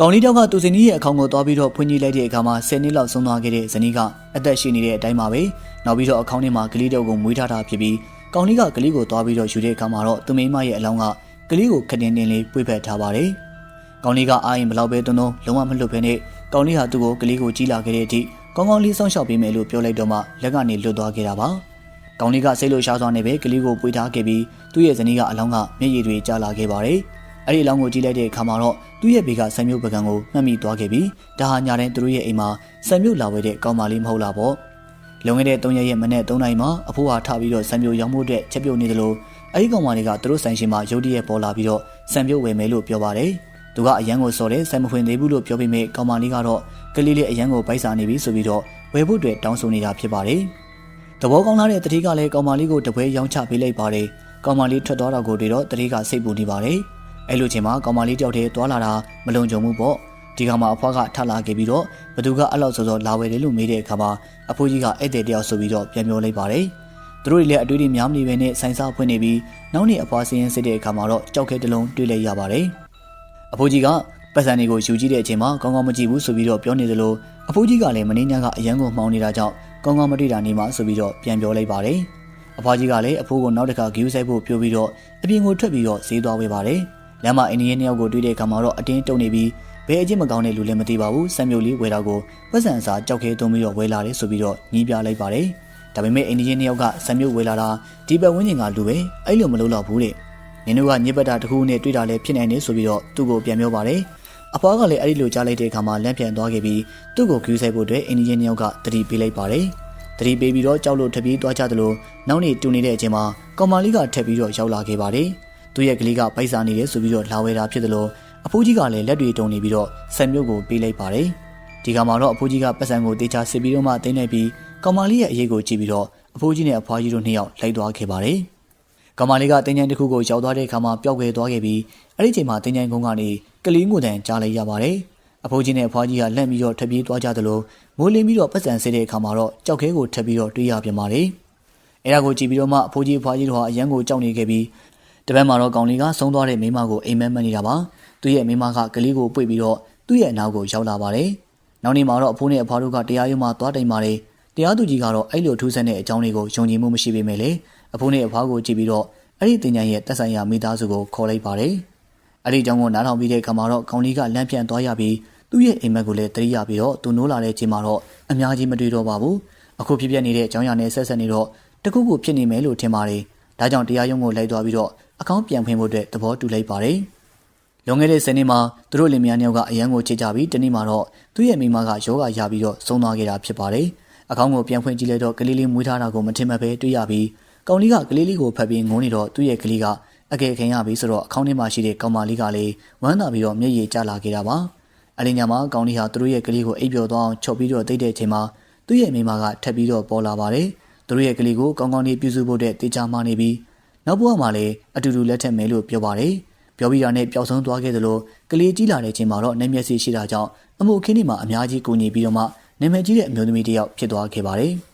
ကောင်လေးတောက်ကသူစင်ကြီးရဲ့အခေါင်ကိုသွားပြီးတော့ဖွင့်ကြည့်လိုက်တဲ့အခါမှာ10နှစ်လောက်ဆုံးသွားခဲ့တဲ့ဇနီးကအသက်ရှိနေတဲ့အတိုင်းပါပဲနောက်ပြီးတော့အခေါင်ထဲမှာကလေးတောက်ကိုမွေးထားတာဖြစ်ပြီးကောင်လေးကကလေးကိုသွားပြီးတော့ယူတဲ့အခါမှာတော့သူမိမရဲ့အလောင်းကကလေးကိုခတင်တင်လေးပွေ့ဖက်ထားပါတယ်ကောင်လေးကအာရင်ဘလောက်ပဲတုံးတုံးလုံးဝမလွတ်ဘဲနဲ့ကောင်လေးဟာသူ့ကိုကလေးကိုကြီးလာခဲ့တဲ့အထိကောင်းကောင်းလေးစောင့်ရှောက်ပေးမယ်လို့ပြောလိုက်တော့မှလက်ကနေလွတ်သွားခဲ့တာပါကောင်လေးကစိတ်လို့ရှားစွာနဲ့ပဲကလေးကိုပွေးထားခဲ့ပြီးသူ့ရဲ့ဇနီးကအလောင်းကမျက်ရည်တွေကျလာခဲ့ပါတယ် အဲ့ဒီအလောင်းကိုကြည့်လိုက်တဲ့အခါမှာတော့သူ့ရဲ့ဘေကဆံမျိုးပကံကိုမှတ်မိသွားခဲ့ပြီးဒါဟာညာတိုင်းသူတို့ရဲ့အိမ်မှာဆံမျိုးလာဝဲတဲ့ကောင်းမလေးမဟုတ်လားပေါ့လွန်ခဲ့တဲ့3ရက်ရဲ့မနေ့3နိုင်မှာအဖိုးဟာထပြီးတော့ဆံမျိုးရောင်းဖို့အတွက်ချက်ပြုတ်နေတယ်လို့အဲ့ဒီကောင်မလေးကသူတို့ဆိုင်ရှင်မှာရုတ်တရက်ပေါ်လာပြီးတော့ဆံမျိုးဝယ်မယ်လို့ပြောပါတယ်သူကအရန်ကိုစော်တယ်ဆံမဖွင့်သေးဘူးလို့ပြောပေမဲ့ကောင်မလေးကတော့ကလေးလေးအရန်ကိုပိုက်စာနေပြီဆိုပြီးတော့ဝယ်ဖို့အတွက်တောင်းဆိုနေတာဖြစ်ပါတယ်တဘောကောင်းလာတဲ့တတိကလည်းကောင်မလေးကိုတပွဲရောင်းချပေးလိုက်ပါတယ်ကောင်မလေးထွက်သွားတာကိုတွေ့တော့တတိကစိတ်ပူနေပါတယ် အဲ့လိုချိန်မှာကောင်မလေးတယောက်တည်းသွားလာတာမလုံခြုံဘူးပေါ့ဒီကောင်မအဖွားကထလာခဲ့ပြီးတော့ဘသူကအဲ့လောက်စောစောလာဝယ်တယ်လို့မေးတဲ့အခါမှာအဖိုးကြီးကဧည့်သည်တယောက်ဆိုပြီးတော့ပြန်ပြောလိုက်ပါတယ်သူတို့တွေလည်းအတွေ့အကြုံများမနေပဲနဲ့ဆိုင်စားဖွင့်နေပြီးနောက်နေ့အဖွားစင်းရင်စစ်တဲ့အခါမှာတော့ကြောက်ခဲတစ်လုံးတွေ့လိုက်ရပါတယ်အဖိုးကြီးကပတ်စံတွေကိုယူကြည့်တဲ့အချိန်မှာကောင်းကောင်းမကြည့်ဘူးဆိုပြီးတော့ပြောနေသလိုအဖိုးကြီးကလည်းမင်းညာကအရန်ကိုမှောင်နေတာကြောင့်ကောင်းကောင်းမတွေ့တာနေမှာဆိုပြီးတော့ပြန်ပြောလိုက်ပါတယ်အဖွားကြီးကလည်းအဖိုးကိုနောက်တစ်ခါဂယူးဆိုင်ဖို့ပြောပြီးတော့အပြင်ကိုထွက်ပြီးတော့ဈေးသွားဝေးပါတယ် လမ်းမှာအိန္ဒိယနှစ်ယောက်ကိုတွေ့တဲ့အခါမှာတော့အတင်းတုံနေပြီးဘယ်အကျင့်မကောင်းတဲ့လူလည်းမသိပါဘူးဆံမြုပ်လေးဝယ်တာကိုပတ်စံစာကြောက်ခဲသွင်းပြီးတော့ဝယ်လာတယ်ဆိုပြီးတော့ညီးပြလိုက်ပါတယ်ဒါပေမဲ့အိန္ဒိယနှစ်ယောက်ကဆံမြုပ်ဝယ်လာတာဒီဘက်ဝင်းကျင်ကလူပဲအဲ့လိုမလုပ်တော့ဘူးတဲ့နင်တို့ကညစ်ပတ်တာတစ်ခုနဲ့တွေ့တာလည်းဖြစ်နိုင်တယ်ဆိုပြီးတော့သူ့ကိုပြန်ပြောပါတယ်အဖွားကလည်းအဲ့ဒီလိုကြားလိုက်တဲ့အခါမှာလမ်းပြန်သွားခဲ့ပြီးသူ့ကိုဂူးဆိုင်ဖို့အတွက်အိန္ဒိယနှစ်ယောက်ကတတိပေးလိုက်ပါတယ်တတိပေးပြီးတော့ကြောက်လို့ထပြေးသွားကြသလိုနောက်နေ့တူနေတဲ့အချိန်မှာကောင်မလေးကထက်ပြီးတော့ရောက်လာခဲ့ပါတယ် သူ့ရဲ့ကလေးကပိုက်စာနေတယ်ဆိုပြီးတော့လာဝဲတာဖြစ်သလိုအဖိုးကြီးကလည်းလက်တွေတုံနေပြီးတော့ဆံမြုပ်ကိုပေးလိုက်ပါတယ်ဒီကမှာတော့အဖိုးကြီးကပတ်စံကိုတေချာစစ်ပြီးတော့မှတင်းနေပြီးကောင်မလေးရဲ့အရေးကိုကြည့်ပြီးတော့အဖိုးကြီးနဲ့အဖွားကြီးတို့နှစ်ယောက်လိုက်သွားခဲ့ပါတယ်ကောင်မလေးကတင်းချိုင်တစ်ခုကိုရောက်သွားတဲ့အခါမှာပျောက်ကွယ်သွားခဲ့ပြီးအဲ့ဒီချိန်မှာတင်းချိုင်ကုန်းကနေကလေးငိုတန်ကြားလိုက်ရပါတယ်အဖိုးကြီးနဲ့အဖွားကြီးကလက်ပြီးတော့ထပ်ပြေးသွားကြသလိုမိုးလင်းပြီးတော့ပတ်စံစစ်တဲ့အခါမှာတော့ကြောက်ခဲကိုထပ်ပြီးတော့တွေးရပြန်ပါတယ်အဲ့ဒါကိုကြည့်ပြီးတော့မှအဖိုးကြီးအဖွားကြီးတို့ဟာအရန်ကိုကြောက်နေခဲ့ပြီး တပတ်မှာတော့ကောင်လေးကဆုံးသွားတဲ့မိမကိုအိမ်မက်မက်နေတာပါသူ့ရဲ့မိမကကလေးကိုပွေပြီးတော့သူ့ရဲ့အနောက်ကိုရောက်လာပါတယ်နောက်နေ့မှာတော့အဖိုးနဲ့အဖွားတို့ကတရားရုံးမှာသွားတိုင်ပါတယ်တရားသူကြီးကတော့အဲ့လိုထူးဆန်းတဲ့အကြောင်းတွေကိုယုံကြည်မှုမရှိပေမဲ့လေအဖိုးနဲ့အဖွားကိုကြည့်ပြီးတော့အဲ့ဒီတင်ညာရဲ့တက်ဆိုင်ရာမိသားစုကိုခေါ်လိုက်ပါတယ်အဲ့ဒီအကြောင်းကိုနားထောင်ပြီးတဲ့အခါမှာတော့ကောင်လေးကလမ်းပြန်သွားရပြီးသူ့ရဲ့အိမ်မက်ကိုလည်းတရိရပြီးတော့သူနိုးလာတဲ့ချိန်မှာတော့အများကြီးမတွေ့တော့ပါဘူးအခုဖြစ်ပျက်နေတဲ့အကြောင်းအရာနဲ့ဆက်ဆက်နေတော့တခုခုဖြစ်နေမယ်လို့ထင်ပါတယ် ဒါကြောင့်တရားရုံးကိုလိုက်သွားပြီးတော့အကောင့်ပြန်ဖွင့်ဖို့အတွက်သဘောတူလိုက်ပါတယ်။လွန်ခဲ့တဲ့ဆယ်နှစ်မှာသူတို့လင်မယားနှစ်ယောက်ကအရန်ကိုချစ်ကြပြီးတနေ့မှာတော့သူ့ရဲ့မိမကယောဂရပြီးတော့ဆုံးသွားခဲ့တာဖြစ်ပါတယ်။အကောင့်ကိုပြန်ဖွင့်ကြည့်လိုက်တော့ကလေးလေးမွေးထားတာကိုမထင်မှတ်ပဲတွေ့ရပြီးကောင်လေးကကလေးလေးကိုဖတ်ပြီးငိုးနေတော့သူ့ရဲ့ကလေးကအကယ်ခင်ရပြီဆိုတော့အကောင့်ထဲမှာရှိတဲ့ကောင်မလေးကလည်းဝမ်းသာပြီးတော့မျက်ရည်ကျလာခဲ့တာပါ။အလင်းညမှာကောင်လေးဟာသူတို့ရဲ့ကလေးကိုအိပ်ပျော်သွားအောင်ချုပ်ပြီးတော့တိတ်တဲ့အချိန်မှာသူ့ရဲ့မိမကထပ်ပြီးတော့ပေါ်လာပါတယ်။ သူတို့ရဲ့ကလေးကိုကောင်းကောင်းလေးပြုစုဖို့တဲ့တေချာမှနေပြီးနောက်ဘဝမှာလည်းအတူတူလက်ထက်မယ်လို့ပြောပါတယ်။ပြောပြီးတာနဲ့ပျောက်ဆုံးသွားခဲ့သလိုကလေးကြီးလာတဲ့ချိန်မှာတော့နေမျက်စိရှိတာကြောင့်အမှုအခင်းဒီမှာအများကြီးကူညီပြီးတော့မှနာမည်ကြီးတဲ့အမျိုးသမီးတစ်ယောက်ဖြစ်သွားခဲ့ပါတယ်။